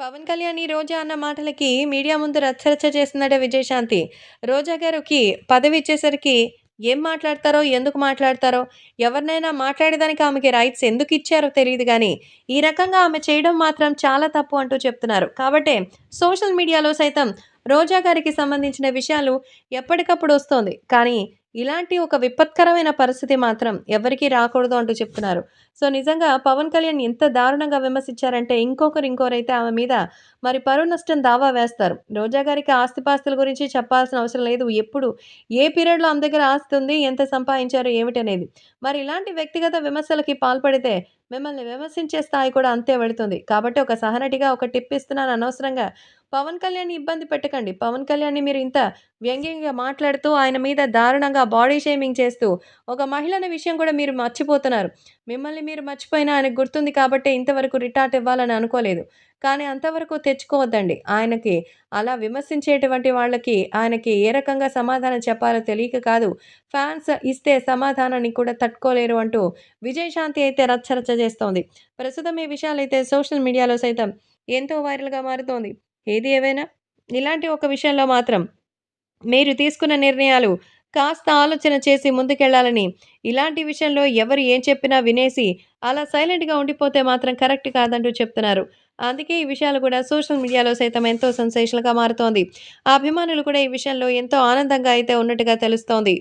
పవన్ కళ్యాణ్ ఈ రోజా అన్న మాటలకి మీడియా ముందు రచ్చరచ్చ చేస్తున్నాడే విజయశాంతి. రోజా గారికి పదవి ఇచ్చేసరికి ఏం మాట్లాడతారో ఎందుకు మాట్లాడతారో ఎవరినైనా మాట్లాడేదానికి ఆమెకి రైట్స్ ఎందుకు ఇచ్చారో తెలియదు కానీ ఈ రకంగా ఆమె చేయడం మాత్రం చాలా తప్పు అంటూ చెప్తున్నారు. కాబట్టే సోషల్ మీడియాలో సైతం రోజా గారికి సంబంధించిన విషయాలు ఎప్పటికప్పుడు వస్తోంది. కానీ ఇలాంటి ఒక విపత్కరమైన పరిస్థితి మాత్రం ఎవరికీ రాకూడదు అంటూ చెప్తున్నారు. సో నిజంగా పవన్ కళ్యాణ్ ఎంత దారుణంగా విమర్శించారంటే ఇంకొకరు ఇంకొకరైతే ఆమె మీద మరి పరువు నష్టం దావా వేస్తారు. రోజా గారికి ఆస్తిపాస్తుల గురించి చెప్పాల్సిన అవసరం లేదు. ఎప్పుడు ఏ పీరియడ్లో ఆమె దగ్గర ఆస్తి ఉంది ఎంత సంపాదించారు ఏమిటనేది. మరి ఇలాంటి వ్యక్తిగత విమర్శలకి పాల్పడితే మిమ్మల్ని విమర్శించే స్థాయి కూడా అంతే వెళుతుంది. కాబట్టి ఒక సహనటిగా ఒక టిప్ ఇస్తున్నాను అనవసరంగా. పవన్ కళ్యాణ్ ఇబ్బంది పెట్టకండి. పవన్ కళ్యాణ్ని మీరు ఇంత వ్యంగ్యంగా మాట్లాడుతూ ఆయన మీద దారుణంగా బాడీ షేమింగ్ చేస్తూ ఒక మహిళ అనే విషయం కూడా మీరు మర్చిపోతున్నారు. మిమ్మల్ని మీరు మర్చిపోయినా ఆయనకు గుర్తుంది కాబట్టి ఇంతవరకు రిటార్ట్ ఇవ్వాలని అనుకోలేదు. కానీ అంతవరకు తెచ్చుకోవద్దండి. ఆయనకి అలా విమర్శించేటువంటి వాళ్ళకి ఆయనకి ఏ రకంగా సమాధానం చెప్పాలో తెలియక కాదు ఫ్యాన్స్ ఇస్తే సమాధానాన్ని కూడా తట్టుకోలేరు అంటూ విజయశాంతి అయితే రచ్చరచ్చ చేస్తోంది. ప్రస్తుతం ఈ విషయాలైతే సోషల్ మీడియాలో సైతం ఎంతో వైరల్గా మారుతోంది. ఏది ఏవైనా? ఇలాంటి ఒక విషయంలో మాత్రం మీరు తీసుకున్న నిర్ణయాలు కాస్త ఆలోచన చేసి ముందుకెళ్ళాలని ఇలాంటి విషయంలో ఎవరు ఏం చెప్పినా వినేసి అలా సైలెంట్గా ఉండిపోతే మాత్రం కరెక్ట్ కాదంటూ చెప్తున్నారు. అందుకే ఈ విషయాలు కూడా సోషల్ మీడియాలో సైతం ఎంతో సెన్సేషన్గా మారుతోంది. అభిమానులు కూడా ఈ విషయంలో ఎంతో ఆనందంగా అయితే ఉన్నట్టుగా తెలుస్తోంది.